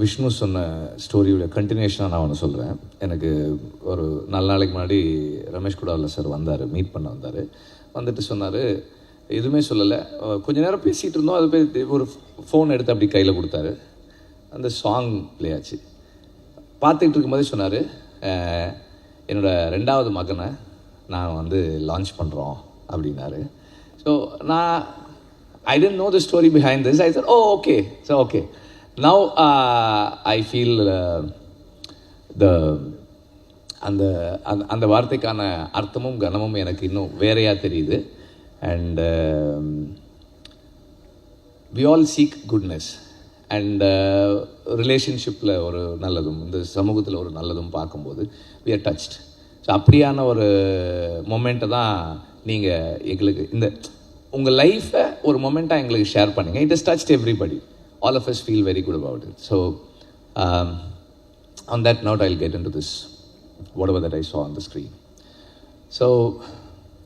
விஷ்ணு சொன்ன ஸ்டோரியோட கண்டினியூஷனாக நான் ஒன்று சொல்கிறேன் எனக்கு ஒரு நாலு நாளைக்கு முன்னாடி ரமேஷ் குடாவில் சார் வந்தார் மீட் பண்ண வந்தார். வந்துட்டு சொன்னார் எதுவுமே சொல்லலை. கொஞ்ச நேரம் பேசிகிட்டு இருந்தோம். அது போய் ஒரு ஃபோன் எடுத்து அப்படி கையில் கொடுத்தாரு. அந்த சாங் ப்ளே ஆச்சு. பார்த்துக்கிட்டு இருக்கும்போதே சொன்னார் என்னோட ரெண்டாவது மகனை நான் வந்து லான்ச் பண்ணுறோம் அப்படின்னாரு. ஸோ நான் I didn't know the story behind this I sir oh okay sir okay now I feel the அந்த அந்த அந்த வார்த்தைக்கான அர்த்தமும் கனமும் எனக்கு இன்னும் வேறையாக தெரியுது. And we all seek goodness and ரிலேஷன்ஷிப்பில் ஒரு நல்லதும் இந்த சமூகத்தில் ஒரு நல்லதும் பார்க்கும்போது வி ஆர் டச்ட் ஸோ அப்படியான ஒரு மொமெண்ட்டை தான் நீங்கள் எங்களுக்கு இந்த உங்கள் லைஃப்பை ஒரு மொமெண்ட்டாக எங்களுக்கு ஷேர் பண்ணுங்க. It is touched everybody All of us feel very good about it so on that note I'll get into this whatever that I saw on the screen. So,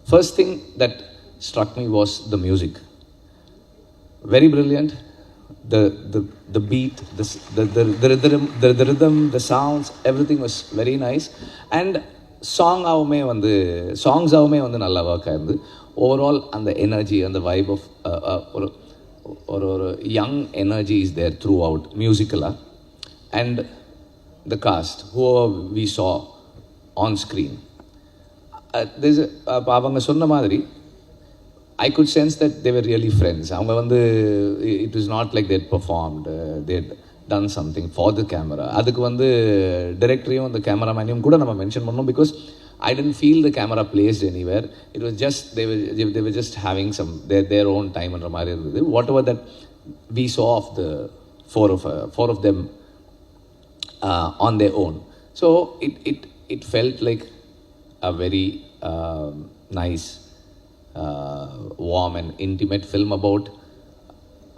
first thing that struck me was the music. Very brilliant. The the the beat, the s- the the, the, rhythm, the, the rhythm, the sounds, everything was very nice. And சாங்காகவுமே வந்து சாங்ஸாகவுமே வந்து நல்லா work ஆயிருந்து overall அந்த energy அந்த vibe of ஒரு ஒரு ஒரு young energy is there throughout மியூசிக்கலாக and the cast who we saw on screen அப்போ அவங்க சொன்ன மாதிரி I could sense that they were really friends அவங்க வந்து it is not like that performed that done something for the camera அதுக்கு வந்து டிரெக்டரையும் அந்த கேமராமேனையும் கூட நம்ம மென்ஷன் பண்ணோம் because I tend feel the camera placed anywhere it was just they they were just having some their their own டைம்ன்ற மாதிரி இருந்தது whatever that we saw of the four of four of them uh, on their own. So it, it, it felt like a very um, nice, uh, warm, and intimate film about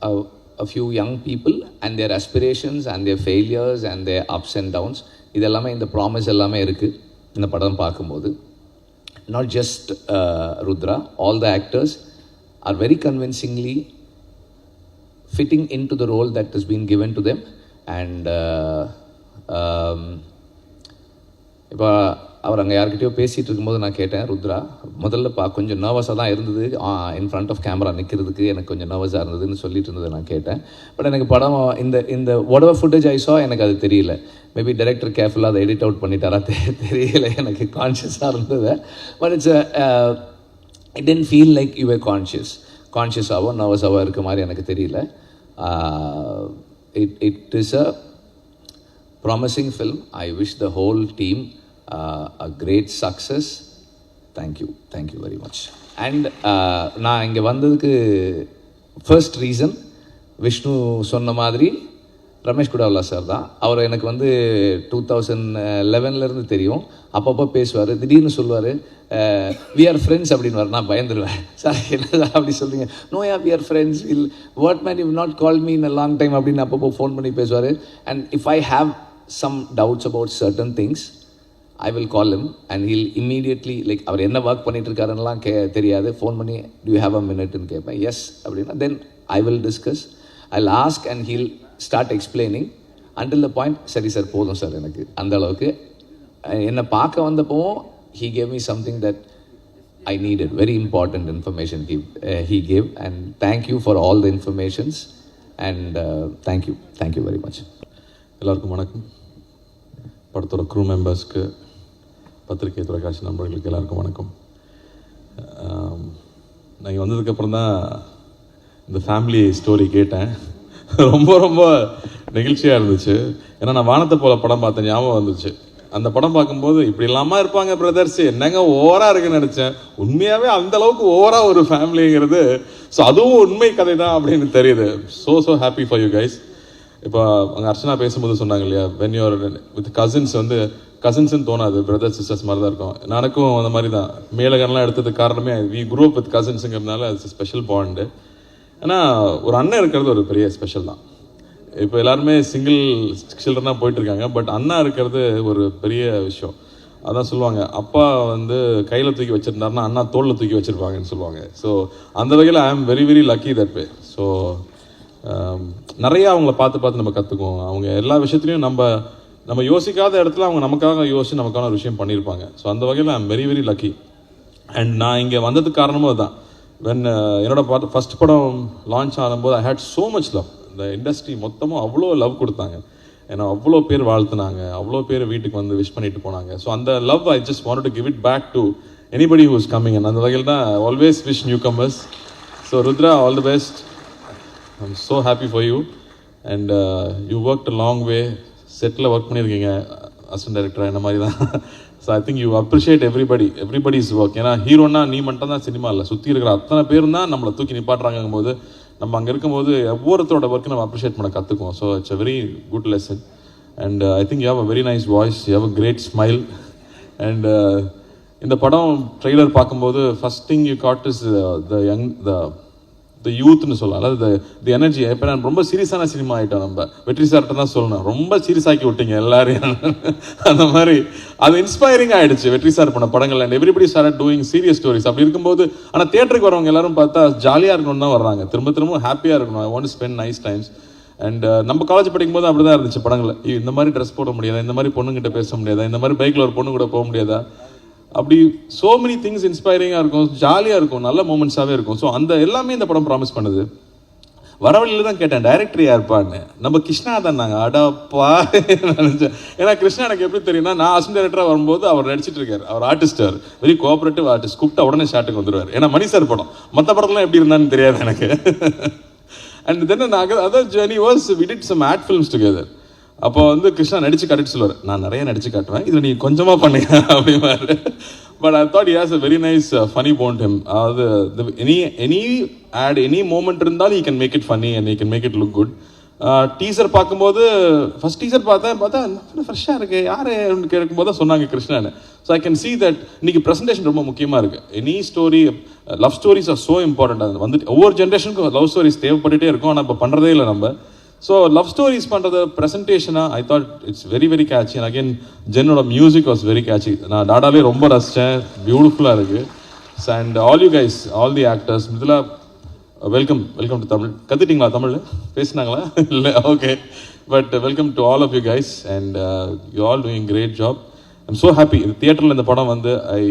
a, a few young people and their aspirations and their failures and their ups and downs. இதெல்லாமே இந்த promise எல்லாமே இருக்குது இந்த படம் பார்க்கும்போது not just Rudra all the actors are very convincingly fitting into the role that is been given to them and இப்போ அவர் அங்கே யார்கிட்டயோ பேசிகிட்டு இருக்கும்போது நான் கேட்டேன் ருத்ரா முதல்ல பா கொஞ்சம் நர்வஸாக தான் இருந்தது. இன் ஃப்ரண்ட் ஆஃப் கேமரா நிற்கிறதுக்கு எனக்கு கொஞ்சம் நர்வஸாக இருந்ததுன்னு சொல்லிட்டு இருந்ததை நான் கேட்டேன். பட் எனக்கு படம் இந்த இந்த whatever ஃபுட்டேஜ் ஐ எனக்கு அது தெரியல. மேபி டைரக்டர் கேர்ஃபுல்லாக அதை எடிட் அவுட் பண்ணிட்டாரா தெ- தெரியல எனக்கு கான்ஷியஸாக இருந்தது. But it's it didn't feel like you a conscious கான்ஷியஸாகவோ நர்வஸாகவோ இருக்க மாதிரி எனக்கு தெரியல. It it is a promising film I wish the whole team a great success thank you thank you very much and நான் இங்கே வந்ததுக்கு ஃபர்ஸ்ட் ரீசன் விஷ்ணு சொன்ன மாதிரி ரமேஷ் குடாவலா சார் தான். அவர் எனக்கு வந்து டூ தௌசண்ட் லெவன்லேருந்து தெரியும். அப்பப்போ பேசுவார். திடீர்னு சொல்லுவார் வி ஆர் ஃப்ரெண்ட்ஸ் அப்படின்னு நான் பயந்துருவேன். சார் என்ன அப்படி சொல்லுங்க no yeah we are friends he'll what man you not call me in a long time அப்படின்னு அப்பப்போ ஃபோன் பண்ணி பேசுவார். And if I have some doubts about certain things I will call him and he'll immediately like அவர் என்ன work பண்ணிட்டு இருக்காருன்னெலாம் கே தெரியாது. Phone பண்ணி டியூ ஹாவ் அ மினிட்னு கேட்பேன். எஸ் அப்படின்னா then I will discuss I ask and he'll start explaining until the point சரி சார் போதும் சார் எனக்கு. அந்த அளவுக்கு. என்னை பார்க்க வந்தப்போவும் he gave me something that I need very very information information uh, he gave and thank for all the informations and thank you thank you very much எல்லாருக்கும் வணக்கம். படத்தோட க்ரூ மெம்பர்ஸ்க்கு பத்திரிகை தொலைக்காட்சி நண்பர்களுக்கு எல்லாருக்கும் வணக்கம். நான் இங்கே வந்ததுக்கப்புறம் தான் இந்த ஃபேமிலி ஸ்டோரி கேட்டேன். ரொம்ப ரொம்ப நெகிழ்ச்சியாக இருந்துச்சு. ஏன்னா நான் வானத்தை போல படம் பார்த்தேன் ஞாபகம் வந்துச்சு அந்த படம் பார்க்கும்போது இப்படி இல்லாமல் இருப்பாங்க பிரதர்ஸ்? என்னங்க ஓவராக இருக்குன்னு நினச்சேன். உண்மையாகவே அந்த அளவுக்கு ஓவராக ஒரு ஃபேமிலிங்கிறது ஸோ அதுவும் உண்மை கதை தான் அப்படின்னு தெரியுது. So so happy for you guys இப்போ அங்கே அர்ச்சனா பேசும்போது சொன்னாங்க இல்லையா வென் யூர் வித் கசின்ஸ் வந்து கசின்ஸ்னு தோணாது பிரதர்ஸ் சிஸ்டர்ஸ் மாதிரி தான் இருக்கும். எனக்கும் அந்த மாதிரி தான் மேலகன்லாம் எடுத்ததுக்கு காரணமே வி குரூப் வித் கசின்ஸுங்கிறதுனால அது ஸ்பெஷல் பாண்டு ஏன்னா ஒரு அண்ணன் இருக்கிறது ஒரு பெரிய ஸ்பெஷல் தான். இப்போ எல்லாருமே சிங்கிள் சில்ட்ரனாக போயிட்டுருக்காங்க பட் அண்ணா இருக்கிறது ஒரு பெரிய விஷயம். அதான் சொல்லுவாங்க அப்பா வந்து கையில் தூக்கி வச்சிருந்தாருன்னா அண்ணா தோளில் தூக்கி வச்சுருப்பாங்கன்னு சொல்லுவாங்க. ஸோ அந்த வகையில் I am very very lucky that pay so நிறையா அவங்கள பார்த்து பார்த்து நம்ம கற்றுக்குவோம் அவங்க எல்லா விஷயத்துலையும் நம்ம நம்ம யோசிக்காத இடத்துல அவங்க நமக்காக யோசிச்சு நமக்கான ஒரு விஷயம் பண்ணியிருப்பாங்க. ஸோ அந்த வகையில் I am very very lucky and நான் இங்கே வந்ததுக்கு காரணமும் அதுதான் வென் uh, என்னோட பார்த்து ஃபர்ஸ்ட் படம் லான்ச் ஆகும்போது I hate so much love இந்த இண்டஸ்ட்ரி மொத்தமும் அவ்வளோ லவ் கொடுத்தாங்க. ஏன்னா அவ்வளோ பேர் வாழ்த்துனாங்க. அவ்வளோ பேர் வீட்டுக்கு வந்து விஷ் பண்ணிட்டு போனாங்க. ஸோ அந்த love I just want to give it back to anybody who's coming அந்த வகையில் தான் always wish newcomers so Rudra all the best I'm so happy for you and you work long way settle work பண்ணியிருக்கீங்க assistant director இந்த மாதிரி தான். So I think you appreciate everybody everybody is work ஏன்னா ஹீரோனா நீ மட்டும் தான் cinema இல்லை. சுற்றி இருக்கிற அத்தனை பேரும் தான் நம்மளை தூக்கி நிப்பாட்டுறாங்கும் போது நம்ம அங்கே இருக்கும்போது ஒவ்வொருத்தரோட ஒர்க்கு நம்ம அப்ரிஷியேட் பண்ண கற்றுக்குவோம் so it's a very good lesson and I think you have a very nice voice you have a great smile and இந்த படம் ட்ரெய்லர் பார்க்கும்போது first thing you got is the young the the யூத்னு சொல்லலாம். அதாவது தி energy இப்போ நான் ரொம்ப சீரியஸான cinema ஆகிட்டோம் நம்ம. வெற்றி சார்கிட்ட தான் சொல்லணும். ரொம்ப சீரியஸ் ஆக்கி விட்டீங்க எல்லாரையும். அந்த மாதிரி. அது இன்ஸ்பைரிங் ஆயிடுச்சு. வெற்றி சார் பண்ண படங்கள் and everybody sir doing serious stories அப்படி இருக்கும்போது ஆனால் தேட்டருக்கு வரவங்க எல்லாரும் பார்த்தா ஜாலியாக இருக்கணும்னு தான் வர்றாங்க. திரும்ப திரும்ப ஹாப்பியாக இருக்கணும். I want spend nice times and நம்ம காலேஜ் படிக்கும்போது அப்படி தான் இருந்துச்சு படங்கள். இந்த மாதிரி ட்ரெஸ் போட முடியாதா? இந்த மாதிரி பொண்ணுங்கிட்ட பேச முடியாதா? இந்த மாதிரி பைக்கில் ஒரு பொண்ணு கூட போக முடியாதா? அப்படி சோ மெனி திங்ஸ் இன்ஸ்பைரிங்காக இருக்கும் ஜாலியாக இருக்கும் நல்ல மூமெண்ட்ஸாகவே இருக்கும். ஸோ அந்த எல்லாமே இந்த படம் ப்ராமிஸ் பண்ணுது. வரவழியில் தான் கேட்டேன் டைரக்டர் யாருப்பான்னு. நம்ம கிருஷ்ணா தான் நாங்கள் அடப்பா நினச்சேன் ஏன்னா கிருஷ்ணா எனக்கு எப்படி தெரியும்னா நான் அசன் டைரக்டராக வரும்போது அவர் நடிச்சிட்டு இருக்கார். அவர் ஆர்டிஸ்ட் அவர். வெரி கோஆபரேட்டிவ் ஆர்டிஸ்ட் கூப்பிட்டா உடனே ஷாட்டுக்கு வந்துடுவார் ஏன்னா மணி சார் படம். மற்ற படத்துலாம் எப்படி இருந்தான்னு தெரியாது எனக்கு. அண்ட் தென் நாங்கள் அதான் journey was we did some ad films together அப்போ வந்து கிருஷ்ணா நடிச்சு காட்டிட்டு சொல்லுவார் நான் நிறைய நடிச்சு காட்டுவேன். இதில் நீ கொஞ்சமாக பண்ணுங்க அப்படிமாரு but I thought has a very nice funny bond him அதாவது any any ad any moment இருந்தாலும் he can make it funny and he can make it look good teaser பார்க்கும்போது ஃபர்ஸ்ட் டீசர் பார்த்தேன் பார்த்தா ஃப்ரெஷ்ஷாக இருக்குது யார்? கேட்கும்போது தான் சொன்னாங்க கிருஷ்ணான்னு. So I can see that இன்றைக்கி ப்ரெசன்டேஷன் ரொம்ப முக்கியமாக இருக்குது any story love stories are so important அது வந்துட்டு ஒவ்வொரு ஜென்ரேஷனுக்கும் லவ் ஸ்டோரிஸ் தேவைப்பட்டுட்டே இருக்கும். ஆனால் இப்போ பண்ணுறதே இல்லை நம்ம. ஸோ லவ் ஸ்டோரிஸ் பண்ணுறது ப்ரெசன்டேஷனாக I thought it's very very catchy and again ஜென்னோட music was very catchy நான் டாடாலே ரொம்ப ரசித்தேன் பியூட்டிஃபுல்லாக இருக்குது and all you guys all the actors இதில் வெல்கம் வெல்கம் டு தமிழ். கற்றுட்டிங்களா தமிழ்? பேசினாங்களா? இல்லை okay but welcome to all of you guys and you all doing great job I'm so happy இது தியேட்டரில் இந்த படம் வந்து I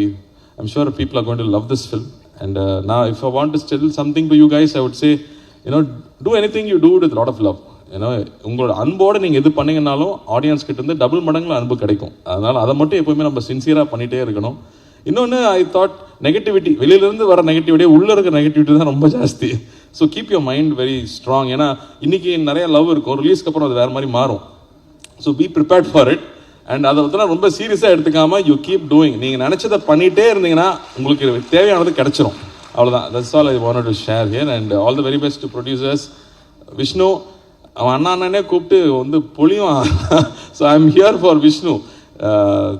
I'm sure people are going to love this film and நான் if I want to still something to you guys I would say you know do anything you do with lot of love ஏன்னா உங்களோட அன்போடு நீங்கள் எது பண்ணீங்கன்னாலும் audience கிட்ட இருந்து double மடங்கில் அன்பு கிடைக்கும். அதனால் அதை மட்டும் எப்போவுமே நம்ம சின்சியராக பண்ணிகிட்டே இருக்கணும். இன்னொன்று ஐ தாட் நெகட்டிவிட்டி வெளியிலேருந்து வர நெகட்டிவிட்டியே உள்ளே இருக்கிற நெகட்டிவிட்டி தான் ரொம்ப ஜாஸ்தி. So keep your mind very strong ஏன்னா இன்றைக்கி நிறைய லவ் இருக்கும். ரிலீஸ்க்கு அப்புறம் அது வேறு மாதிரி மாறும். So be prepared for it and அதை பற்றினா ரொம்ப சீரியஸாக எடுத்துக்காமல் யூ கீப் டூயிங் நீங்கள் நினச்சதை பண்ணிகிட்டே இருந்தீங்கன்னா உங்களுக்கு தேவையானது கிடைச்சிரும். அவ்வளோதான் that's all I want to share here and all the very best producers Vishnu அவன் அண்ணா அண்ணனே கூப்பிட்டு வந்து பொழியும் so I am here for Vishnu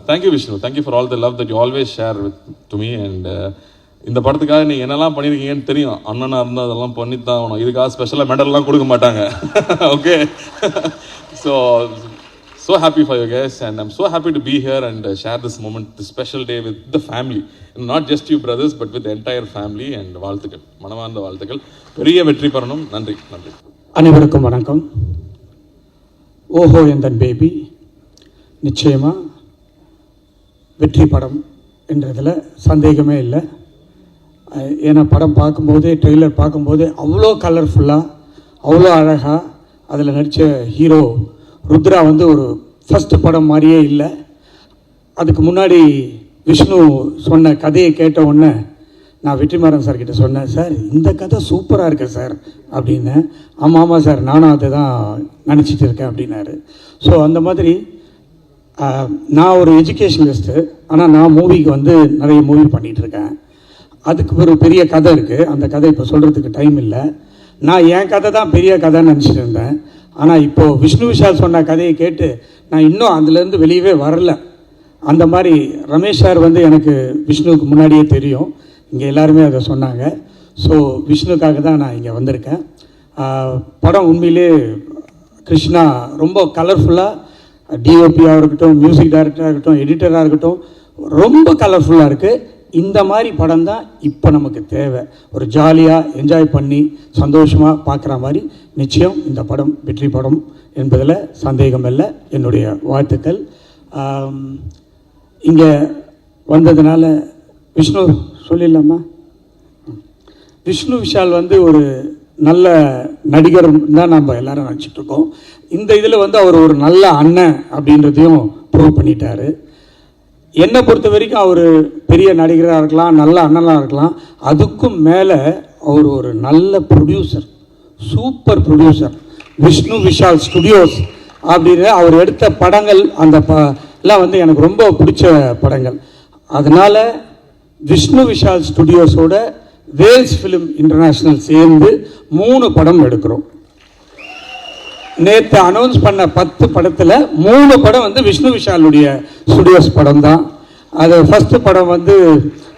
thank you Vishnu thank you for all the love that you always share with to me and இந்த படத்துக்காக நீங்கள் என்னெல்லாம் பண்ணியிருக்கீங்கன்னு தெரியும். அண்ணனாக இருந்தால் அதெல்லாம் பண்ணித்தான் ஆகணும். இதுக்காக ஸ்பெஷலாக மெடல்லாம் கொடுக்க மாட்டாங்க. Okay so so happy for you guys and i'm so happy to be here and uh, share this moment this special day with the family. And not just you brothers but with the entire family and வாழ்த்துக்கள். மனமார்ந்த வாழ்த்துக்கள். பெரிய வெற்றி பெறணும். நன்றி. நன்றி. அனைவருக்கும் வணக்கம். ஓஹோ எந்தன் பேபி? நிச்சயமாக வெற்றி படம் என்றதில் சந்தேகமே இல்லை. ஏன்னா படம் பார்க்கும்போதே ட்ரெய்லர் பார்க்கும்போதே அவ்வளோ கலர்ஃபுல்லாக அவ்வளோ அழகாக அதில் நடித்த ஹீரோ ருத்ரா வந்து ஒரு ஃபஸ்ட்டு படம் மாதிரியே இல்லை. அதுக்கு முன்னாடி விஷ்ணு சொன்ன கதையை கேட்ட உடனே நான் வெற்றிமாறன் சார் கிட்ட சொன்னேன் சார் இந்த கதை சூப்பராக இருக்கு சார் அப்படின்னு. ஆமாம் ஆமாம் சார் நானும் அதை தான் நினச்சிட்டு இருக்கேன் அப்படின்னாரு. ஸோ அந்த மாதிரி நான் ஒரு எஜுகேஷனலிஸ்ட்டு ஆனால் நான் மூவிக்கு வந்து நிறைய மூவி பண்ணிகிட்ருக்கேன் அதுக்கு ஒரு பெரிய கதை இருக்குது அந்த கதை இப்போ சொல்கிறதுக்கு டைம் இல்லை. நான் என் கதை தான் பெரிய கதைன்னு நினச்சிட்டு இருந்தேன். ஆனால் இப்போது விஷ்ணு விஷால் சொன்ன கதையை கேட்டு நான் இன்னும் அதுலேருந்து வெளியவே வரல. அந்த மாதிரி ரமேஷ் சார் வந்து எனக்கு விஷ்ணுவுக்கு முன்னாடியே தெரியும். இங்கே எல்லாருமே அதை சொன்னாங்க. ஸோ விஷ்ணுக்காக தான் நான் இங்கே வந்திருக்கேன். படம் உண்மையிலே கிருஷ்ணா ரொம்ப கலர்ஃபுல்லாக டிஓபியாக இருக்கட்டும் மியூசிக் டைரக்டராக இருக்கட்டும் எடிட்டராக இருக்கட்டும் ரொம்ப கலர்ஃபுல்லாக இருக்குது இந்த மாதிரி படம் தான் இப்போ நமக்கு தேவை. ஒரு ஜாலியாக என்ஜாய் பண்ணி சந்தோஷமாக பார்க்குற மாதிரி நிச்சயம் இந்த படம் வெற்றி படம் என்பதில் சந்தேகம் இல்லை. என்னுடைய வாழ்த்துக்கள். இங்கே வந்ததுனால விஷ்ணு சொல்லிடலாமா? விஷ்ணு விஷால் வந்து ஒரு நல்ல நடிகர் தான் நம்ம எல்லாரும் நினச்சிட்டு இருக்கோம். இந்த இதில் வந்து அவர் ஒரு நல்ல அண்ணன் அப்படின்றதையும் ப்ரூவ் பண்ணிட்டார். என்னை பொறுத்த வரைக்கும் அவர் பெரிய நடிகராக இருக்கலாம் நல்ல அண்ணனாக இருக்கலாம். அதுக்கும் மேலே அவர் ஒரு நல்ல producer super producer Vishnu Vishal studios அப்படின்னு அவர் எடுத்த படங்கள் அந்த ப எல்லாம் வந்து எனக்கு ரொம்ப பிடிச்ச படங்கள். அதனால் விஷ்ணு விஷால் ஸ்டுடியோஸோட வேல்ஸ் ஃபிலிம் இன்டர்நேஷ்னல் சேர்ந்து மூணு படம் எடுக்கிறோம். நேற்று அனௌன்ஸ் பண்ண பத்து படத்தில் மூணு படம் வந்து விஷ்ணு விஷாலுடைய ஸ்டுடியோஸ் படம் தான் அது ஃபஸ்ட்டு படம் வந்து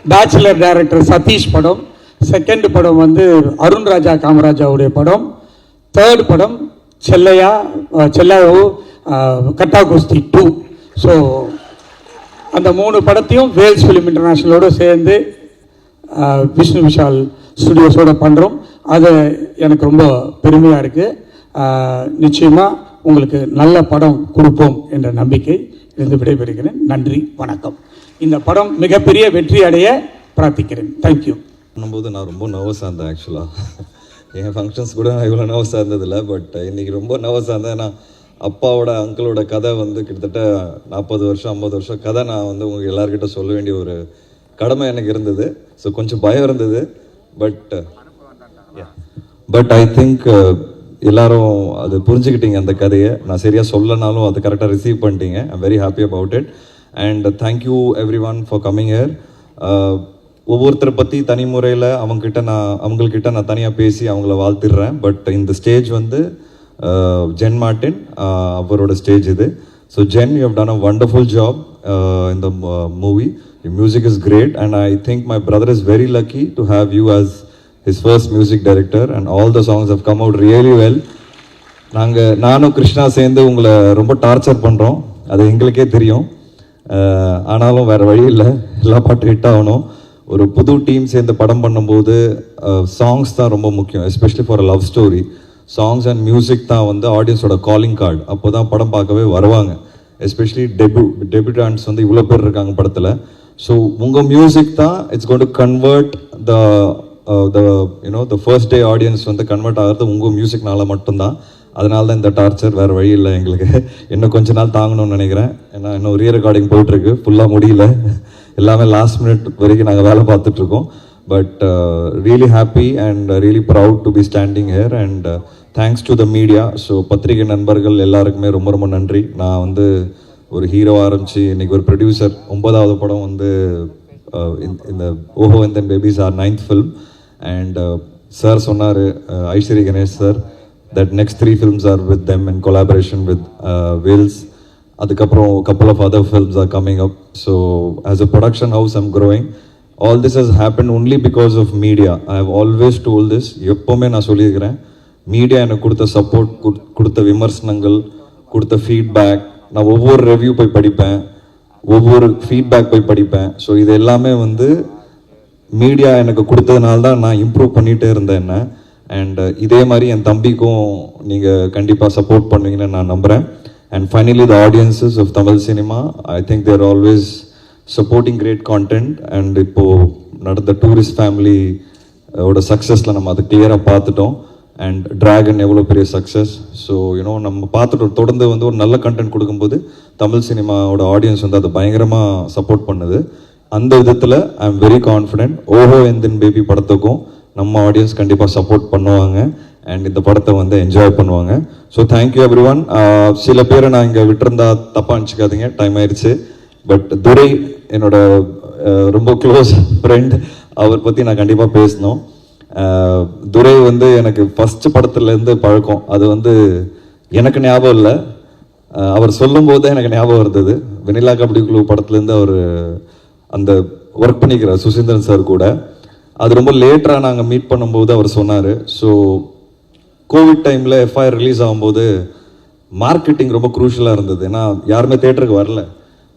பேச்சுலர் டைரக்டர் சதீஷ் படம் செகண்ட் படம் வந்து அருண் ராஜா காமராஜாவுடைய படம் தேர்ட் படம் செல்லையா அஹ், செல்லையாவோ கட்டா குஸ்தி டூ ஸோ அந்த மூணு படத்தையும் வேல்ஸ் ஃபிலிம் இன்டர்நேஷ்னலோடு சேர்ந்து விஷ்ணு விஷால் ஸ்டுடியோஸோட பண்ணுறோம் அது எனக்கு ரொம்ப பெருமையாக இருக்குது நிச்சயமாக உங்களுக்கு நல்ல படம் கொடுப்போம் என்ற நம்பிக்கை இருந்து விடைபெறுகிறேன். நன்றி வணக்கம். இந்த படம் மிகப்பெரிய வெற்றி அடைய பிரார்த்திக்கிறேன். தேங்க்யூ பண்ணும்போது நான் ரொம்ப நர்வஸாக இருந்தேன் ஆக்சுவலாக என் ஃபங்க்ஷன்ஸ் கூட நான் இவ்வளோ நர்வஸாக இருந்ததில்லை பட் இன்றைக்கி ரொம்ப நர்வஸாக இருந்தேன். ஏன்னா அப்பாவோட அங்கிளோட கதை வந்து கிட்டத்தட்ட நாற்பது வருஷம் ஐம்பது வருஷம் கதை நான் வந்து உங்கள் எல்லாருக்கிட்ட சொல்ல வேண்டிய ஒரு கடமை எனக்கு இருந்தது. ஸோ கொஞ்சம் பயம் இருந்தது. பட் பட் ஐ திங்க் எல்லாரும் அது புரிஞ்சுக்கிட்டீங்க அந்த கதையை. நான் சரியாக சொல்லனாலும் அது கரெக்டாக ரிசீவ் பண்ணிட்டீங்க. I'm very happy about it and thank you every one for coming here ஒவ்வொருத்தரை பற்றி தனி முறையில் அவங்கக்கிட்ட நான் அவங்கக்கிட்ட நான் தனியாக பேசி அவங்கள வாழ்த்திடுறேன். பட் இந்த ஸ்டேஜ் வந்து Uh, ஜென் மார்ட்டின் uh, அவரோட ஸ்டேஜ் இது. So Jen you have done a wonderful job இந்த movie music is great and I think my brother is very lucky to have you as his first music director and all the songs have come out really well நாங்கள் நானும் கிருஷ்ணா சேர்ந்து உங்களை ரொம்ப torture பண்ணுறோம் அது எங்களுக்கே தெரியும். Uh, ஆனாலும் வேறு வழி இல்லை. எல்லா பாட்டும் ஹிட் ஆகணும். ஒரு புது டீம் சேர்ந்து படம் பண்ணும்போது சாங்ஸ் தான் ரொம்ப முக்கியம் especially for a love story songs and music தான் வந்து ஆடியன்ஸோட காலிங் கார்டு அப்போ தான் படம் பார்க்கவே வருவாங்க. எஸ்பெஷலி டெபு டெபியூட்டான்ஸ் வந்து இவ்வளோ பேர் இருக்காங்க படத்தில். ஸோ உங்கள் மியூசிக் தான் it's gone to convert the the you know the first day audience வந்து கன்வெர்ட் ஆகிறது உங்கள் மியூசிக்னால மட்டும்தான். அதனால தான் இந்த டார்ச்சர் வேறு வழி இல்லை எங்களுக்கு. இன்னும் கொஞ்ச நாள் தாங்கணும்னு நினைக்கிறேன். ஏன்னா இன்னும் ரீ ரெக்கார்டிங் போயிட்டுருக்கு. ஃபுல்லாக முடியல. எல்லாமே லாஸ்ட் மினிட் வரைக்கும் நாங்கள் வேலை பார்த்துட்ருக்கோம் but really happy and really proud to be standing here and thanks to the media so பத்திரிகை நண்பர்கள் எல்லாருக்குமே ரொம்ப ரொம்ப நன்றி. நான் வந்து ஒரு ஹீரோ ஆரம்பிச்சு இன்றைக்கி ஒரு ப்ரொடியூசர் ஒன்பதாவது படம் வந்து இந்த- இந்த ஓஹோ இந்த babies are ninth film and sir சொன்னார் Ishari Ganesh sir that next three films are with them in collaboration with Vels அதுக்கப்புறம் couple of other films are coming up so as a production house I'm growing all this has happen only because of media I have always told this எப்போவுமே நான் சொல்லியிருக்கிறேன். Media எனக்கு கொடுத்த support கொடுத்த விமர்சனங்கள் கொடுத்த feedback நான் ஒவ்வொரு ரிவ்யூ போய் படிப்பேன். ஒவ்வொரு ஃபீட்பேக் போய் படிப்பேன். ஸோ இது எல்லாமே வந்து மீடியா எனக்கு கொடுத்ததுனால தான் நான் இம்ப்ரூவ் பண்ணிகிட்டே இருந்தேன் என்ன. அண்ட் uh, இதே மாதிரி என் தம்பிக்கும் நீங்கள் கண்டிப்பாக சப்போர்ட் பண்ணுவீங்கன்னு நான் நம்புகிறேன் and finally the audiences of Tamil cinema I think there always supporting great content and இப்போது நடந்த டூரிஸ்ட் ஃபேமிலியோட சக்ஸஸில் நம்ம அதை கிளியராக பார்த்துட்டோம். அண்ட் டிராகன் எவ்வளோ பெரிய சக்ஸஸ் ஸோ யூனோ நம்ம பார்த்துட்டு தொடர்ந்து வந்து ஒரு நல்ல கண்டென்ட் கொடுக்கும்போது தமிழ் சினிமாவோட ஆடியன்ஸ் வந்து அதை பயங்கரமாக சப்போர்ட் பண்ணுது. அந்த விதத்தில் ஐ எம் வெரி கான்ஃபிடென்ட் ஓஹோ எந்தின் பேபி படத்துக்கும் நம்ம ஆடியன்ஸ் கண்டிப்பாக சப்போர்ட் பண்ணுவாங்க. அண்ட் இந்த படத்தை வந்து என்ஜாய் பண்ணுவாங்க. ஸோ தேங்க்யூ எவ்ரி ஒன் சில பேரை நான் இங்கே விட்டுருந்தா தப்பாக அனுப்பிச்சிக்காதீங்க டைம் ஆயிடுச்சு. பட் துரை என்னோட ரொம்ப க்ளோஸ் ஃப்ரெண்ட் அவர் பற்றி நான் கண்டிப்பாக பேசணும். துரை வந்து எனக்கு ஃபஸ்ட்டு படத்துலேருந்து பழக்கம். அது வந்து எனக்கு ஞாபகம் இல்லை. அவர் சொல்லும் தான் எனக்கு ஞாபகம் இருந்தது. வெனிலா கபடி குழு படத்துலேருந்து அவர் அந்த ஒர்க் பண்ணிக்கிறார் சுசீந்திரன் சார் கூட. அது ரொம்ப லேட்டராக நாங்கள் மீட் பண்ணும்போது அவர் சொன்னார். ஸோ கோவிட் டைமில் எஃப்ஐஆர் ரிலீஸ் ஆகும்போது மார்க்கெட்டிங் ரொம்ப குரூஷலாக இருந்தது. ஏன்னா யாருமே தேட்டருக்கு வரல.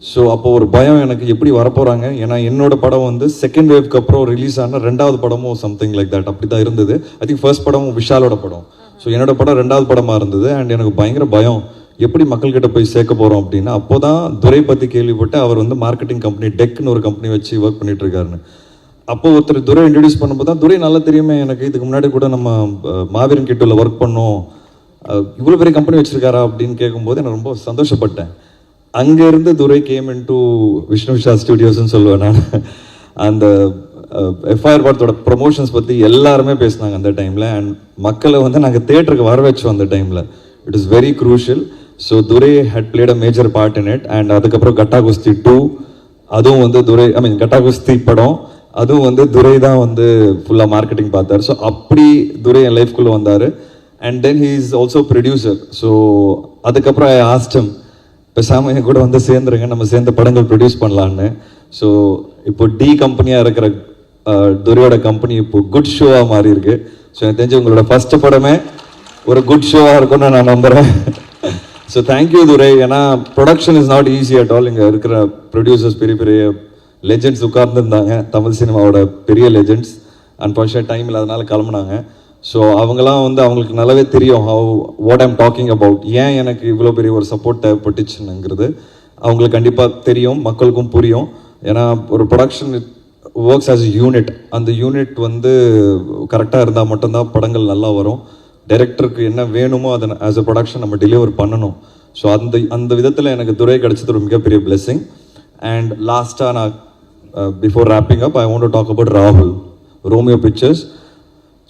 ஸோ அப்போ ஒரு பயம் எனக்கு எப்படி வரப்போகிறாங்க ஏன்னா என்னோட படம் வந்து செகண்ட் வேவ்க்கு அப்புறம் ரிலீஸ் ஆன ரெண்டாவது படமும் சம்திங் லைக் தட் அப்படி தான் இருந்தது. ஐ திங்க் ஃபர்ஸ்ட் படமும் விஷாலோட படம். ஸோ என்னோட படம் ரெண்டாவது படமாக இருந்தது. அண்ட் எனக்கு பயங்கர பயம். எப்படி மக்கள்கிட்ட போய் சேர்க்க போகிறோம் அப்படின்னா அப்போ தான் துரை பற்றி கேள்விப்பட்டு அவர் வந்து மார்க்கெட்டிங் கம்பெனி டெக்னு ஒரு கம்பெனி வச்சு ஒர்க் பண்ணிட்டு இருக்காருன்னு. அப்போ ஒருத்தர் துரை இன்ட்ரடியூஸ் பண்ணும்போது தான் துரை நல்லா தெரியுமே எனக்கு இதுக்கு முன்னாடி கூட நம்ம மாவீரன் கிட்டுல ஒர்க் பண்ணோம். இவ்வளோ பெரிய கம்பெனி வச்சுருக்காரா அப்படின்னு கேட்கும்போது நான் ரொம்ப சந்தோஷப்பட்டேன். அங்கேருந்து Durai came in to Vishnu Visha ஸ்டுடியோஸ்னு சொல்லுவேன் நான். அந்த எஃப்ஐஆர் படத்தோட ப்ரொமோஷன்ஸ் பற்றி எல்லாருமே பேசினாங்க அந்த டைமில் அண்ட் மக்களை வந்து நாங்கள் தேட்டருக்கு வர வச்சோம் அந்த டைமில் it is very crucial so Durai had played a major part in it and அதுக்கப்புறம் கட்டா குஸ்தி டூ அதுவும் வந்து துரை ஐ மீன் கட்டா குஸ்தி படம். அதுவும் வந்து துரை தான் வந்து ஃபுல்லாக மார்க்கெட்டிங் பார்த்தார். ஸோ அப்படி துரை என் லைஃப்குள்ளே வந்தார். And then he is also producer so அதுக்கப்புறம் ஐ ஆஸ்டம் பேசாமல் என் கூட வந்து சேர்ந்துருங்க நம்ம சேர்ந்து படங்கள் ப்ரொடியூஸ் பண்ணலான்னு. ஸோ இப்போ டி கம்பெனியாக இருக்கிற துரையோட கம்பெனி இப்போ குட் ஷோவாக மாறி இருக்கு ஸோ எனக்கு தெரிஞ்சு உங்களோட ஃபஸ்ட்டு படமே ஒரு குட் ஷோவாக இருக்கும்னு நான் நம்புகிறேன் ஸோ தேங்க்யூ துரை. ஏன்னா production is not easy at all இங்கே இருக்கிற ப்ரொடியூசர்ஸ் பெரிய பெரிய லெஜெண்ட்ஸ் உட்கார்ந்துருந்தாங்க. தமிழ் சினிமாவோட பெரிய லெஜெண்ட்ஸ் அன்ஃபார்ச்சுனேட் டைம் இல்லாதனால கிளம்புனாங்க. ஸோ அவங்களாம் வந்து அவங்களுக்கு நல்லாவே தெரியும் how what I'm talking about ஏன் எனக்கு இவ்வளோ பெரிய ஒரு சப்போர்ட் தேவைப்பட்டுச்சுங்கிறது அவங்களுக்கு கண்டிப்பாக தெரியும் மக்களுக்கும் புரியும். ஏன்னா ஒரு ப்ரொடக்ஷன் ஒர்க்ஸ் ஆஸ் யூனிட் அந்த யூனிட் வந்து கரெக்டாக இருந்தால் மட்டும்தான் படங்கள் நல்லா வரும். டைரக்டருக்கு என்ன வேணுமோ அதை ஆஸ் அ ப்ரொடக்ஷன் நம்ம டெலிவர் பண்ணணும். ஸோ அந்த அந்த விதத்தில் எனக்கு துறை கிடைச்சது ஒரு மிகப்பெரிய பிளெஸ்ஸிங் அண்ட் லாஸ்ட்டாக நான் before wrapping up I want to talk about ராகுல் ரோமியோ பிக்சர்ஸ்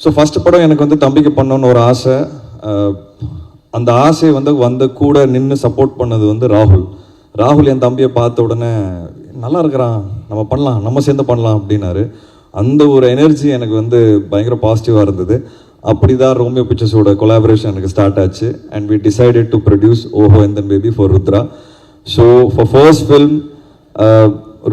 ஸோ ஃபர்ஸ்ட் படம் எனக்கு வந்து தம்பிக்கு பண்ணணும்னு ஒரு ஆசை. அந்த ஆசையை வந்து வந்து கூட நின்று சப்போர்ட் பண்ணது வந்து ராகுல். ராகுல் என் தம்பியை பார்த்த உடனே நல்லா இருக்கிறான் நம்ம பண்ணலாம் நம்ம சேர்ந்து பண்ணலாம் அப்படின்னாரு. அந்த ஒரு எனர்ஜி எனக்கு வந்து பயங்கர பாசிட்டிவாக இருந்தது. அப்படி தான் ரோமியோ பிக்சர்ஸோட கொலாபரேஷன் எனக்கு ஸ்டார்ட் ஆச்சு. And we decided to produce Oho Enthan baby for Rudra so for first film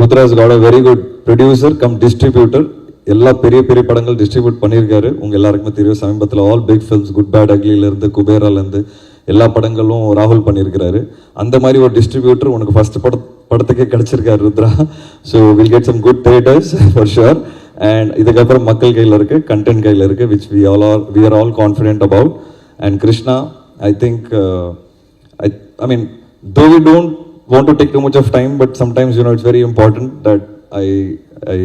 Rudra's got a very good producer cum distributor எல்லா பெரிய பெரிய படங்கள் டிஸ்ட்ரிபியூட் பண்ணியிருக்காரு. உங்கள் எல்லாருக்குமே தெரியும் சமீபத்தில் all big films good bad அக்லியிலேருந்து குபேராலேருந்து எல்லா படங்களும் ராகுல் பண்ணியிருக்கிறாரு. அந்த மாதிரி ஒரு டிஸ்ட்ரிபியூட்டர் உனக்கு ஃபர்ஸ்ட் பட படத்துக்கே கிடச்சிருக்காரு Rudra. So will get some good theaters for sure and இதுக்கப்புறம் மக்கள் கையில் இருக்குது கண்டென்ட் கையில் இருக்குது which we all are we are all confident about and Krishna I think I I mean though we don't want to take too much of time but sometimes you know it's very important that I I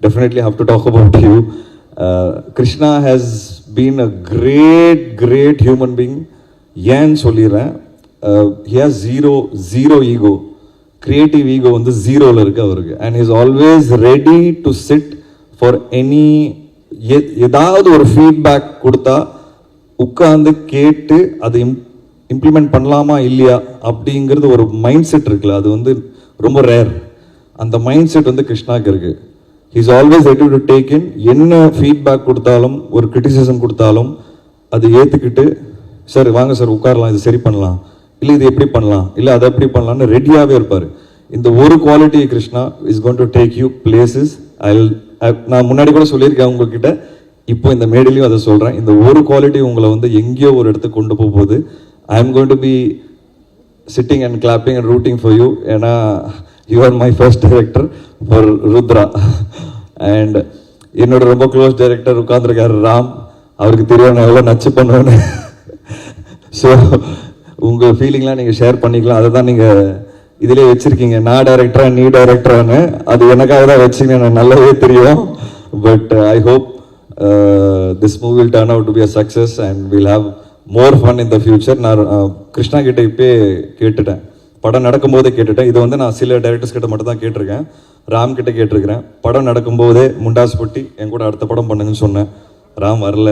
definitely have to talk about you. Uh, Krishna has been a great, great human being. ஏன்னு சொல்லிடுறேன்? He has zero zero ego creative ego வந்து ஜீரோவில் இருக்கு அவருக்கு. And is always ready to sit for any ஏதாவது ஒரு feedback கொடுத்தா உட்காந்து கேட்டு அதை இம்ப்ளிமெண்ட் பண்ணலாமா இல்லையா அப்படிங்கிறது ஒரு மைண்ட் செட் இருக்குல்ல. அது வந்து ரொம்ப ரேர் அந்த மைண்ட் செட் வந்து கிருஷ்ணாக்கு இருக்குது is always ready to take in என்ன ஃபீட்பேக் கொடுத்தாலும் ஒரு கிரிட்டிசிசம் கொடுத்தாலும் அதை ஏற்றுக்கிட்டு சார் வாங்க சார் உட்காரலாம் இது சரி பண்ணலாம். இல்லை இது எப்படி பண்ணலாம்? இல்லை அதை எப்படி பண்ணலாம்னு ரெடியாகவே இருப்பார். இந்த ஒரு quality Krishna is gone to take you places I நான் முன்னாடி கூட சொல்லியிருக்கேன் உங்ககிட்ட. இப்போ இந்த மேடையிலையும் அதை சொல்கிறேன் இந்த ஒரு குவாலிட்டி உங்களை வந்து எங்கேயோ ஒரு இடத்துக்கு கொண்டு போகும்போது I am going to be sitting and clapping and rooting for you ஏன்னா you are my first director for Rudra and என்னோட ரொம்ப க்ளோஸ் டைரக்டர் உட்காந்துருக்காரு ராம். அவருக்கு தெரியும் நான் எவ்வளோ நச்சு பண்ணுவேன்னு. ஸோ உங்கள் ஃபீலிங்லாம் நீங்கள் ஷேர் பண்ணிக்கலாம். அதை தான் நீங்கள் இதிலே வச்சுருக்கீங்க. நான் டைரக்டரா நீ டைரக்டரான்னு அது எனக்காக தான் வச்சுங்க எனக்கு நல்லாவே தெரியும். But I hope this movie will turn out to be a success and will have more fun in the future நான் uh, கிருஷ்ணா கிட்டே இப்பே கேட்டுட்டேன். படம் நடக்கும்போதே கேட்டுட்டேன். இது வந்து நான் சில டைரக்டர்ஸ் கிட்ட மட்டும் தான் கேட்டிருக்கேன். ராம் கிட்ட கேட்டிருக்கிறேன். படம் நடக்கும்போதே முண்டாசு பொட்டி என் கூட அடுத்த படம் பண்ணுங்கன்னு சொன்னேன். ராம் வரல.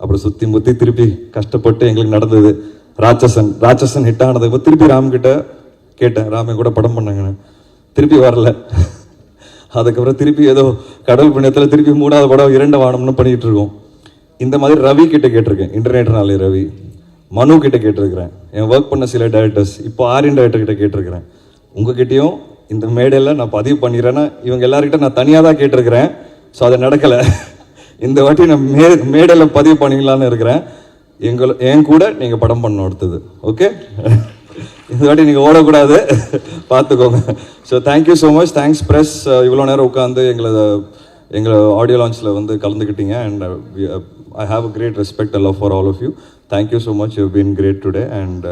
அப்புறம் சுற்றி முற்றி திருப்பி கஷ்டப்பட்டு எங்களுக்கு நடந்தது. ராட்சசன் ராட்சசன் ஹிட் ஆனதுக்கு திருப்பி ராம் கிட்ட கேட்டேன். ராம் என் கூட படம் பண்ணுங்கன்னு. திருப்பி வரல. அதுக்கப்புறம் திருப்பி ஏதோ கடவுள் புண்ணியத்தில் திருப்பி மூணாவது படம் இரண்டு வானம்னு பண்ணிகிட்டு இருக்கோம். இந்த மாதிரி ரவி கிட்ட கேட்டிருக்கேன். இன்டர்நேட் நாளே ரவி. மனு கிட்ட கேட்டிருக்கிறேன். என் ஒர்க் பண்ண சில டைரக்டர்ஸ் இப்போ ஆரியன் டேரக்டர் கிட்ட கேட்டிருக்கிறேன். உங்ககிட்டயும் இந்த மேடையில் நான் பதிவு பண்ணிடுறேன்னா இவங்க எல்லாருக்கிட்ட நான் தனியாக தான் கேட்டிருக்கிறேன். ஸோ அது நடக்கலை. இந்த வாட்டி நான் மே மேடையில் பதிவு பண்ணிக்கலான்னு இருக்கிறேன். எங்கள் என் கூட நீங்கள் படம் பண்ண அடுத்தது. ஓகே இந்த வாட்டி நீங்கள் ஓடக்கூடாது. பார்த்துக்கோங்க so thank you so much thanks press இவ்வளோ நேரம் உட்காந்து எங்களை எங்களை ஆடியோ லான்ச்சில் வந்து கலந்துக்கிட்டீங்க. And I have a great respect love for all of you thank you so much you been great today and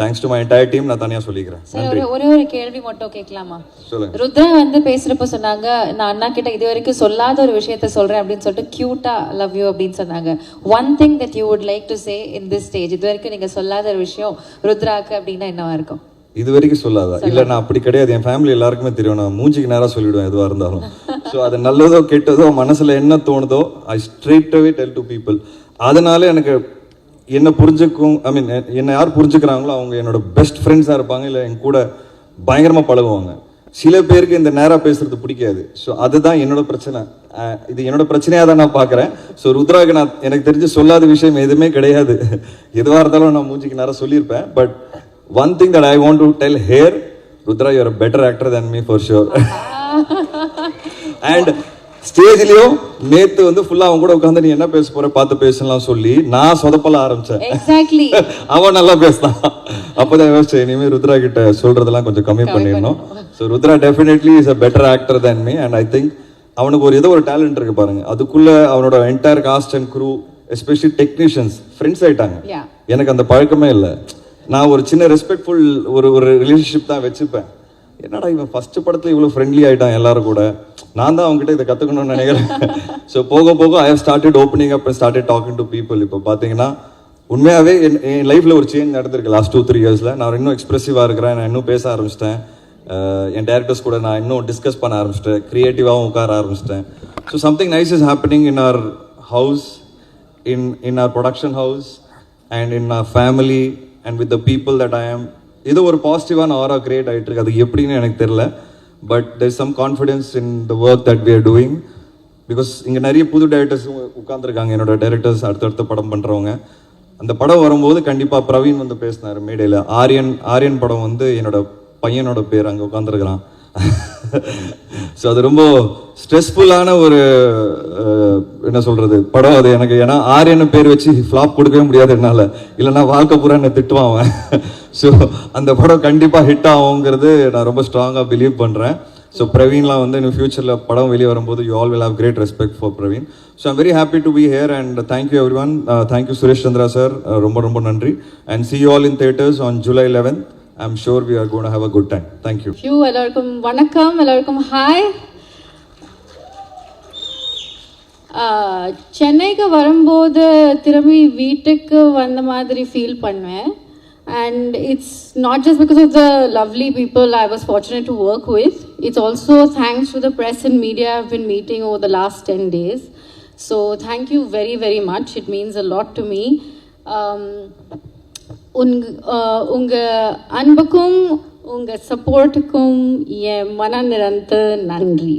thanks to my entire team நான் தனியாக சொல்லிக்கிறேன். சார் ஒரு ஒரே கேள்வி மட்டும் கேட்கலாமா? சொல்லுங்க. ருத்ரா வந்து பேசுறப்ப சொன்னாங்க நான் அண்ணா கிட்ட இது வரைக்கும் சொல்லாத ஒரு விஷயத்த சொல்றேன் அப்படின்னு சொல்லிட்டு கியூட்டா லவ் யூ அப்படின்னு சொன்னாங்க. One thing that you would like to say in this stage இது வரைக்கும் நீங்க சொல்லாத ஒரு விஷயம் ருத்ராக்கு அப்படின்னா என்னவா இருக்கும்? இது வரைக்கும் சொல்லாத? இல்ல நான் அப்படி கிடையாது. என் ஃபேமிலி எல்லாருக்குமே தெரியும். நான் மூஞ்சிக்கு நேரா சொல்லிடுவேன் எதுவா இருந்தாலும். ஸோ அது நல்லதோ கெட்டதோ மனசுல என்ன தோணுதோ ஐ ஸ்ட்ரெயிட்டாகவே டெல் டு பீப்புள் அதனால எனக்கு என்ன புரிஞ்சுக்கும் ஐ மீன் என்ன யார் புரிஞ்சுக்கிறாங்களோ அவங்க என்னோட பெஸ்ட் ஃப்ரெண்ட்ஸாக இருப்பாங்க இல்லை என் கூட பயங்கரமா பழகுவாங்க. சில பேருக்கு இந்த நேரா பேசுறது பிடிக்காது. ஸோ அதுதான் என்னோட பிரச்சனை. இது என்னோட பிரச்சனையாக தான் நான் பார்க்குறேன். ஸோ ருத்ராக்கு நான் எனக்கு தெரிஞ்சு சொல்லாத விஷயம் எதுவுமே கிடையாது. எதுவாக இருந்தாலும் நான் மூஞ்சிக்கு நேரம் சொல்லியிருப்பேன். But one thing that I want to tell her Rudra you're better actor than me for sure and ஸ்டேஜ்லயும் நேத்து வந்து ஃபுல்லா அவன் கூட உட்காந்து நீ என்ன பேச போற பார்த்து பேசலாம் சொல்லி நான் சொதப்பல ஆரம்பிச்சேன். அவன் நல்லா பேசினான் அப்போதான் யோசிச்சேன் இனிமே ருத்ரா கிட்ட சொல்றதெல்லாம் கொஞ்சம் கம்மி பண்ணிடணும். So Rudra definitely is a better actor than me and I think அவனுக்கு ஒரு ஏதோ ஒரு டேலண்ட் இருக்கு பாருங்க. அதுக்குள்ள அவனோட entire cast and crew especially technicians friends ஆயிட்டாங்க. எனக்கு அந்த பழக்கமே இல்லை. நான் ஒரு சின்ன ரெஸ்பெக்ட்ஃபுல் ஒரு ஒரு ரிலேஷன்ஷிப் தான் வச்சுப்பேன். என்னடா இவன் ஃபஸ்ட்டு படத்தில் இவ்வளோ ஃப்ரெண்ட்லி ஆகிட்டான் எல்லாரும் கூட? நான் தான் அவங்ககிட்ட இதை கற்றுக்கணும்னு நினைக்கிறேன். ஸோ போக போக I have started opening up started talking to people இப்போ பார்த்தீங்கன்னா உண்மையாகவே என் என் லைஃப்பில் ஒரு சேஞ்ச் நடந்திருக்கு லாஸ்ட் டூ த்ரீ இயர்ஸில் நான் இன்னும் எக்ஸ்பிரசிவா இருக்கிறேன் நான் இன்னும் பேச ஆரம்பிச்சிட்டேன். என் டேரக்டர்ஸ் கூட நான் இன்னும் டிஸ்கஸ் பண்ண ஆரம்பிச்சிட்டேன் க்ரியேட்டிவாகவும் உட்கார ஆரம்பிச்சிட்டேன். So something nice is happening in our house in in our production house and in our family and with the people that I am ஏதோ ஒரு பாசிட்டிவான ஆரா கிரியேட் ஆகிட்டு இருக்கு அது எப்படின்னு எனக்கு தெரியல. But there some confidence in the work that we doing because இங்கே நிறைய புது டைரக்டர்ஸ் உட்காந்துருக்காங்க என்னோட டைரக்டர்ஸ் அடுத்தடுத்த படம் பண்ணுறவங்க அந்த படம் வரும்போது கண்டிப்பாக பிரவீன் வந்து பேசினார் மேடையில். ஆரியன் ஆரியன் படம் வந்து என்னோட பையனோட பேர் அங்கே உட்காந்துருக்கிறான் ஸோ அது ரொம்ப ஸ்ட்ரெஸ்ஃபுல்லான ஒரு என்ன சொல்கிறது படம் அது எனக்கு. ஏன்னா ஆரியன் பேர் வச்சு ஃப்ளாப் கொடுக்கவே முடியாது என்னால். இல்லைன்னா வாழ்க்கை பூரா என்னை திட்டுவான் அவன். ஸோ அந்த படம் கண்டிப்பாக ஹிட் ஆகுங்கிறது நான் ரொம்ப ஸ்ட்ராங்காக பிலீவ் பண்ணுறேன் ஸோ பிரவீன்லாம் வந்து இன்னும் ஃபியூச்சரில் படம் வெளியே வரும்போது you all will have great respect for Praveen so I'm very happy to be here and thank you every one thank you Suresh Chandra sir ரொம்ப ரொம்ப நன்றி. And see all in theaters on July eleventh I am sure we are gonna have a good time thank you you எல்லாருக்கும் வணக்கம் எல்லாருக்கும் hi சென்னைக்கு வரும்போது திரும்பி வீட்டுக்கு வந்த மாதிரி ஃபீல் பண்ணுவேன் and it's not just because of the lovely people I was fortunate to work with it's also thanks to the press and media have been meeting over the last ten days so thank you very very much it means a lot to me உங்க அஹ், உங்க அன்புக்கும் உங்க சப்போர்ட்டுக்கும் என் மன நிறந்த நன்றி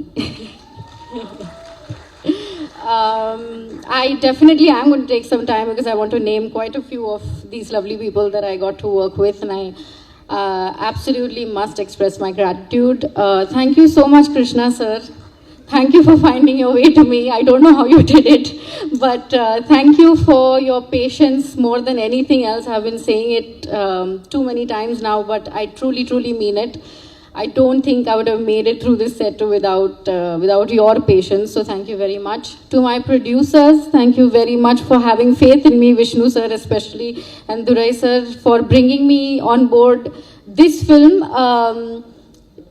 um, I definitely am going to take some time because I want to name quite a few of these lovely people that I got to work with, and I uh, absolutely must express my gratitude. Uh, thank you so much, Krishna sir. Thank you for finding your way to me. I don't know how you did it, but uh, thank you for your patience more than anything else. I've been saying it um, too many times now, but I truly, truly mean it. I don't think I would have made it through this set without uh, without your patience. So thank you very much to my producers. Thank you very much for having faith in me, Vishnu sir especially, and Durai sir for bringing me on board this film. Um,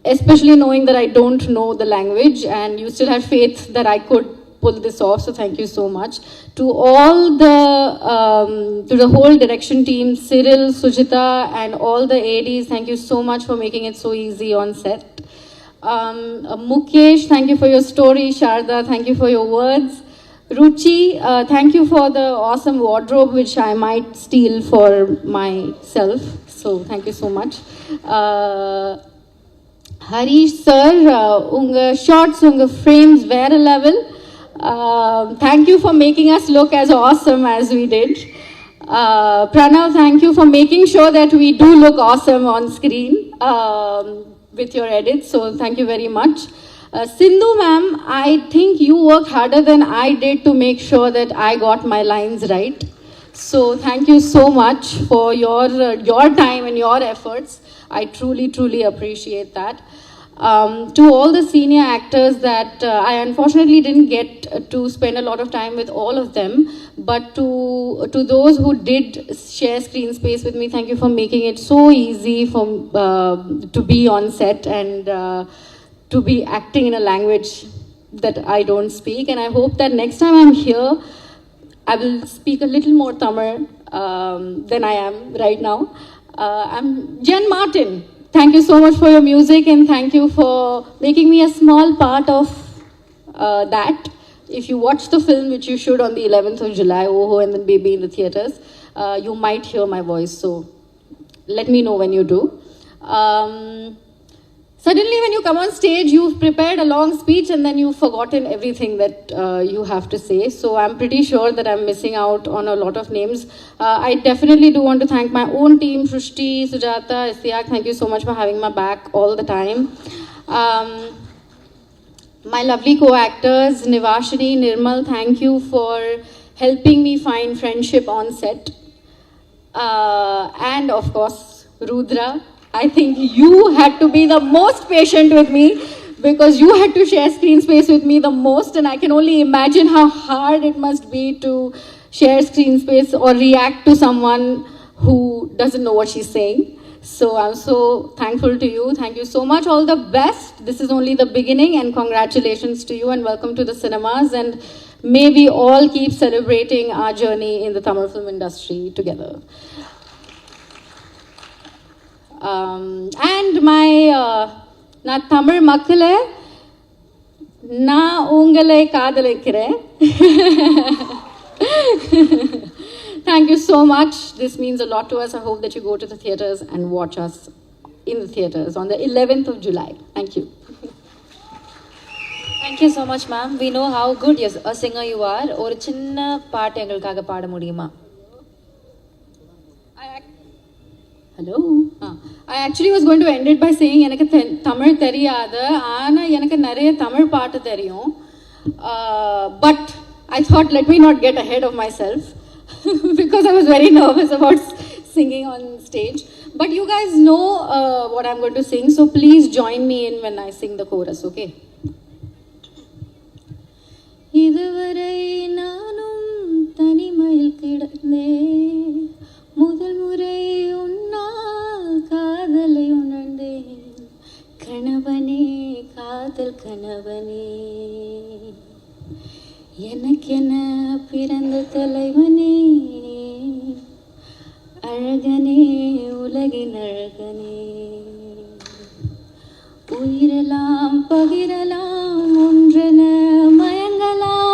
especially knowing that I don't know the language and you still had faith that I could pull this off. So thank you so much to all the um, to the whole direction team, Cyril, Sujita, and all the ADs. Thank you so much for making it so easy on set. Um, uh, Mukesh, thank you for your story. Sharda, thank you for your words. Ruchi, uh, thank you for the awesome wardrobe, which I might steal for myself. So thank you so much. Uh, Harish sir உங்கள் shorts உங்கள் frames வேற level thank you for making us look as awesome as we did Pranav thank you for making sure that we do look awesome on screen with your edits, so thank you very much. Uh, Sindhu ma'am, I think you worked harder than I did to make sure that I got my lines right. So thank you so much for your uh, your time and your efforts. I truly truly appreciate that. Um, to all the senior actors that uh, I unfortunately didn't get to spend a lot of time with all of them, but to to those who did share screen space with me, thank you for making it so easy for uh, to be on set and uh, to be acting in a language that I don't speak. And I hope that next time I'm here, I will speak a little more Tamil um, than I am right now. Uh, I'm Jen Martin. Thank you so much for your music and thank you for making me a small part of uh, that. If you watch the film, which you should on the 11th of July, Oho and then Baby in the theaters, uh, you might hear my voice. So let me know when you do. Um, Suddenly, when you come on stage, you've prepared a long speech and then you've forgotten everything that uh, you have to say. So, I'm pretty sure that I'm missing out on a lot of names. Uh, I definitely do want to thank my own team, Srushti, Sujata, Istiak. Thank you so much for having my back all the time. Um, my lovely co-actors Nivashini, Nirmal, thank you for helping me find friendship on set. Uh, and of course, Rudra, I think you had to be the most patient with me because you had to share screen space with me the most, and I can only imagine how hard it must be to share screen space or react to someone who doesn't know what she's saying. So I'm so thankful to you. Thank you so much. All the best. This is only the beginning, and congratulations to you, and welcome to the cinemas. And may we all keep celebrating our journey in the Tamil film industry together. Um, and my uh, நான் தமிழ் மக்களே நான் உங்களை காதலிக்கிறேன் Thank you so much. This means a lot to us. I hope that you go to the theaters and watch us in the theaters on the 11th of July. Thank you. Thank you so much ma'am we know how good as a singer you are ஒரு சின்ன பாட்டு எங்களுக்காக பாட முடியுமா hello I actually was going to ended by saying எனக்கு தெ- தமிழ் தெரியாது ஆனால் எனக்கு நிறைய தமிழ் பாட்டு தெரியும். But I thought let me not get ahead of myself because I was very nervous about singing on stage. But you guys know uh, what i'm going to sing so please join me in when i sing the chorus okay? இதுவரை நானும் தனிமையில் கிடந்தேன். முதல் முறை உன்னால் காதலை உணர்ந்தேன். கணவனே காதல் கணவனே. எனக்கென பிறந்த தலைவனே. அழகனே உலகின் அழகனே. உயிரெல்லாம் பகிரலாம் ஒன்றென மயங்கலாம்.